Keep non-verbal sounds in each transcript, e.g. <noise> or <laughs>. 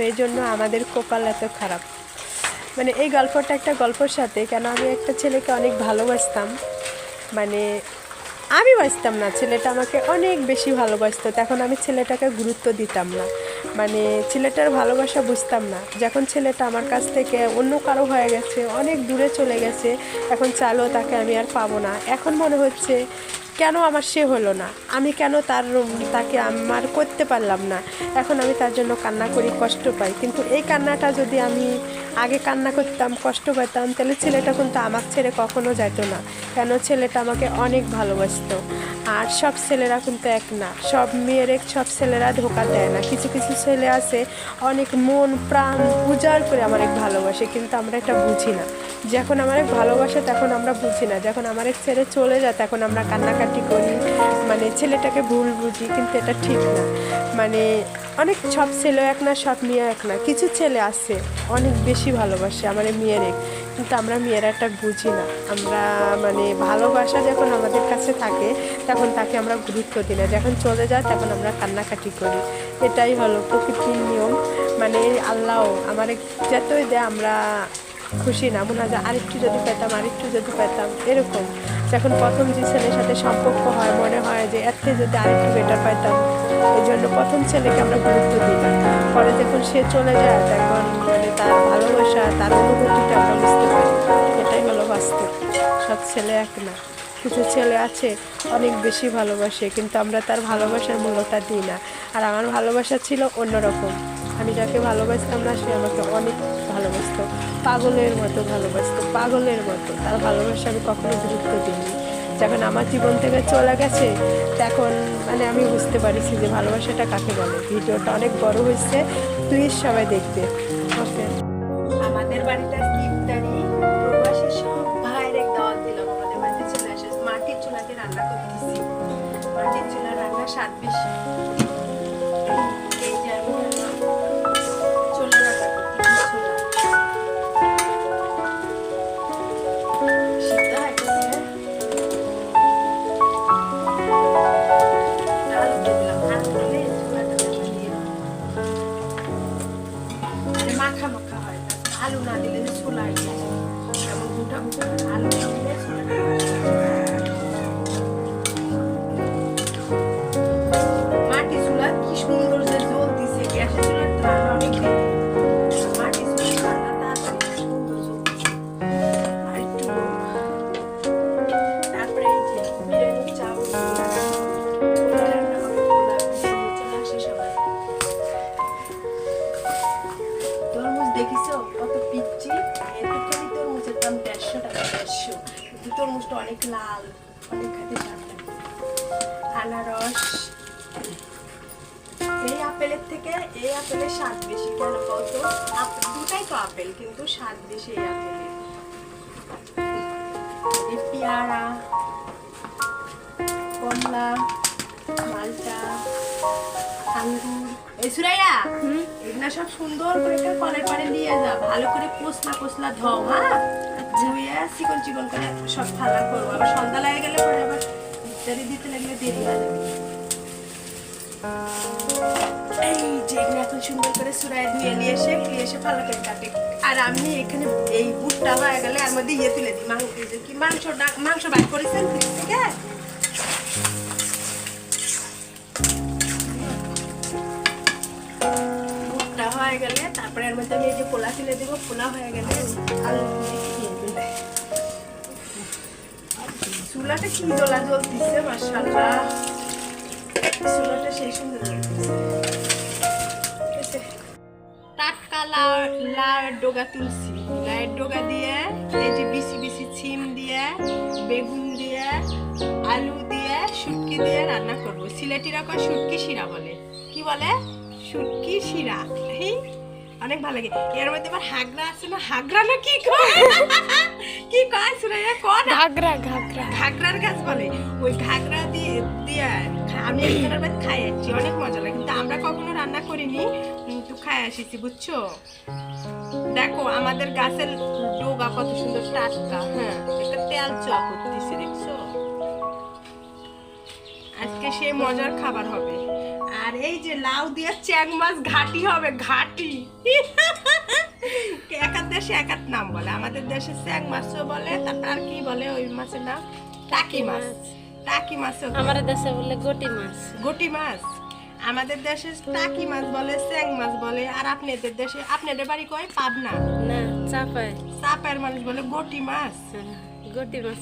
এই জন্য আমাদের কপাল এত খারাপ। মানে এই গল্পটা একটা গল্পর সাথে কেন আমি একটা ছেলেকে অনেক ভালোবাসতাম। মানে আমি বাঁচতাম না, ছেলেটা আমাকে অনেক বেশি ভালোবাসত। তখন আমি ছেলেটাকে গুরুত্ব দিতাম না। মানে ছেলেটার ভালোবাসা বুঝতাম না। যখন ছেলেটা আমার কাছ থেকে অন্য কারও হয়ে গেছে, অনেক দূরে চলে গেছে, এখন চালো তাকে আমি আর পাবো না। এখন মনে হচ্ছে কেন আমার সে হলো না? আমি কেন তার তাকে আমার করতে পারলাম না? এখন আমি তার জন্য কান্না করি, কষ্ট পাই। কিন্তু এই কান্নাটা যদি আমি আগে কান্না করতাম, কষ্ট পেতাম তাহলে ছেলেটা কিন্তু আমার ছেড়ে কখনো যেত না। কেন ছেলেটা আমাকে অনেক ভালোবাসতো। আর সব ছেলেরা কিন্তু এক না। সব মেয়ের এক, সব ছেলেরা ধোকা দেয় না। কিছু কিছু ছেলে আছে, অনেক মন, প্রাণ উজাড় করে আমার এক ভালোবাসে, কিন্তু আমরা এটা বুঝি না। যখন আমার এক ভালোবাসে, তখন আমরা বুঝি না। যখন আমার এক ছেলে চলে যায়, তখন আমরা কান্নাকাটি করি। মানে ছেলেটাকে ভুল বুঝি, কিন্তু এটা ঠিক না। মানে অনেক, সব ছেলে এক না, সব মেয়ে এক না। কিছু ছেলে আছে, অনেক বেশি ভালোবাসে আমার মেয়ের এক। কিন্তু আমরা মেয়েরা এটা বুঝি না। আমরা মানে ভালোবাসা যখন আমাদের কাছে থাকে, তখন তাকে আমরা গুরুত্ব দিই না। যখন চলে যায়, তখন আমরা কান্নাকাটি করি। এটাই হলো প্রকৃতির নিয়ম। মানে আল্লাহ আমার যতই দেয়, আমরা খুশি না। মনে হয় যে আরেকটু যদি পেতাম, আরেকটু যদি পেতাম। এরকম। যখন প্রথম যে ছেলের সাথে সম্পর্ক হয়, মনে হয় যে এর থেকে যদি আরেকটু বেটার পেতাম এই জন্য প্রথম ছেলেকে আমরা গুরুত্ব দিই। পরে যখন সে চলে যায়, তখন মানে তার ভালোবাসা, তার অনুভূতিটা আমরা বাস্তব সব ছেলে এক না। কিছু ছেলে আছে, অনেক বেশি ভালোবাসে, কিন্তু আমরা তার ভালোবাসার মূল্যটা দিই না। আর আমার ভালোবাসা ছিল অন্যরকম। আমি যাকে ভালোবাসতাম না, সে আমাকে অনেক ভালোবাসত। পাগলের মতো ভালোবাসতো, পাগলের মতো। তার ভালোবাসা আমি কখনো গুরুত্ব দিইনি। যখন আমার জীবন থেকে চলে গেছে, তখন মানে আমি বুঝতে পারিছি যে ভালোবাসাটা কাকে বলে। ভিডিওটা অনেক বড় হয়েছে প্লিজ সবাই দেখবে। ওকে আমাদের আজকে ইফতারি করতেছি। মাটির চুলা রান্না স্বাদ বেশি। মানে মাখা মাখা হয়। আলু না দিলে ছোলা। আলু লাল। আনারস। এই আপেলের থেকে এই আপেলের স্বাদ বেশি কেন বলতো দুটাই তো আপেল, কিন্তু স্বাদ বেশি এই আপেলের। পেয়ারা, কমলা, মালটা, আঙ্গুর। এই সুরাইয়া! এগুলা সব সুন্দর করে একটা কলের পাড়ে নিয়ে যা। ভালো করে কোসলা কোসলা ধও হ্যাঁ? ধুয়ে চিকন চিকন করে সব ফালা করব আবার সন্ধ্যা লাগে গেলে পরে আবার ইত্যাদি দিতে লাগলে দেরি হয়ে এই যে এখন সুন্দর করে সুরাই ধুয়ে নিয়ে এসে নিয়ে এসে ভালো করে কাটে আর আমি এখানে এই বুটটা হয়ে গেলে আর মধ্যে ইয়ে তুলে দিই। মাংস কি মাংস মাংস বাইর করেছেন? থেকে হয়ে গেলে তারপরে এর মধ্যে আমি এই যে পোলা তুলে দেবো, পোলা হয়ে গেলে। চুলাটা কি জ্বলা জ্বলতিছে মাসাল্লাহ চুলাটা সেই সুন্দর ডোগা তুলছি লাউয়ের ডোগা দিয়ে, এই যে বিসি দিয়ে, বেগুন দিয়ে, আলু দিয়ে, শুটকি দিয়ে রান্না করব। সিলেটিরা কয় শুটকি শিরা বলে। কি বলে? শুটকি শিরা। অনেক ভালো লাগে। এর মধ্যে আবার হাগরা আছে না? হাগরা না কি কয়? কি কয় সুরাইয়া? কয় না? ঘাগরা ঘাগরা। ঘাগরার গাছ বলে। ওই ঘাগরা দিয়ে দিয়ে আমি একজনের বাদ খাই আসছি অনেক মজা লাগে। কিন্তু আমরা কখনো রান্না করিনি কিন্তু খাই আসিছি বুঝছ? দেখো আমাদের গাছের ডোগা কত সুন্দর টাটকা হ্যাঁ? একটা তেল চপ করতেছে দেখছ? আজকে সেই মজার খাবার হবে। আর এই যে লাউ দিয়ে চ্যাং মাছ ঘাটি হবে ঘাটি। একার দেশে একার নাম বলে? আমাদের দেশে চ্যাং মাছও বলে তারপর আর কি বলে ওই মাছের নাম? টাকি মাছ। টাকি মাছও বলে। আমার দেশে বললে গটি মাছ। গটি মাছ? আমাদের দেশে টাকি মাছ বলে চ্যাং মাছ বলে আর আপনাদের দেশে আপনাদের বাড়ি কয়? পাবনা। না চাপায় চাপের মানুষ বলে গটি মাছ। হ্যাঁ, গটি মাছ।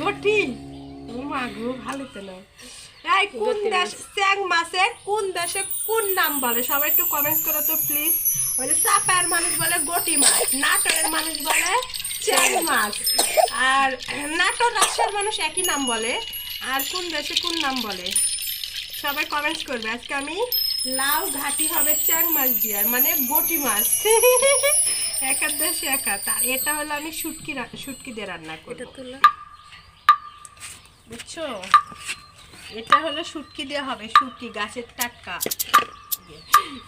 গটি? ও মা গো ভালো তো না। এই কোন দেশ চ্যাং মাছের কোন দেশে কোন নাম বলে? সবাই একটু কমেন্ট করো তো প্লিজ যে চাপের মানুষ বলে গটি মাছ নাটোরের মানুষ বলে চ্যাং মাছ। আর নাটোর রাজশাহীর মানুষ একই নাম বলে। আর কোন দেশে কোন নাম বলে? সবাই কমেন্টস করবে। আজকে আমি লাউ ঘাটি হবে চ্যাং মাছ দিয়ে মানে বটি মাছ। <laughs> একার দেশে একা। তার এটা হলো আমি শুটকি শুটকি দিয়ে রান্না তুলো। বুঝছ? এটা হলো শুটকি দেওয়া হবে, শুটকি, গাছের টাটকা।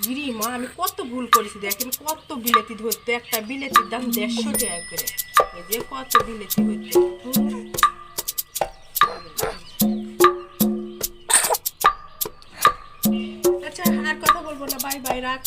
গিরি মা, আমি কত ভুল করেছি দেখ আমি কত বিলেতি ধরতে, একটা বিলেতির দাম দেড়শো টাকা করে। এই যে কত বিলেতি হইতে আচ্ছা আর কথা বলব না, বাই বাই, রাখ।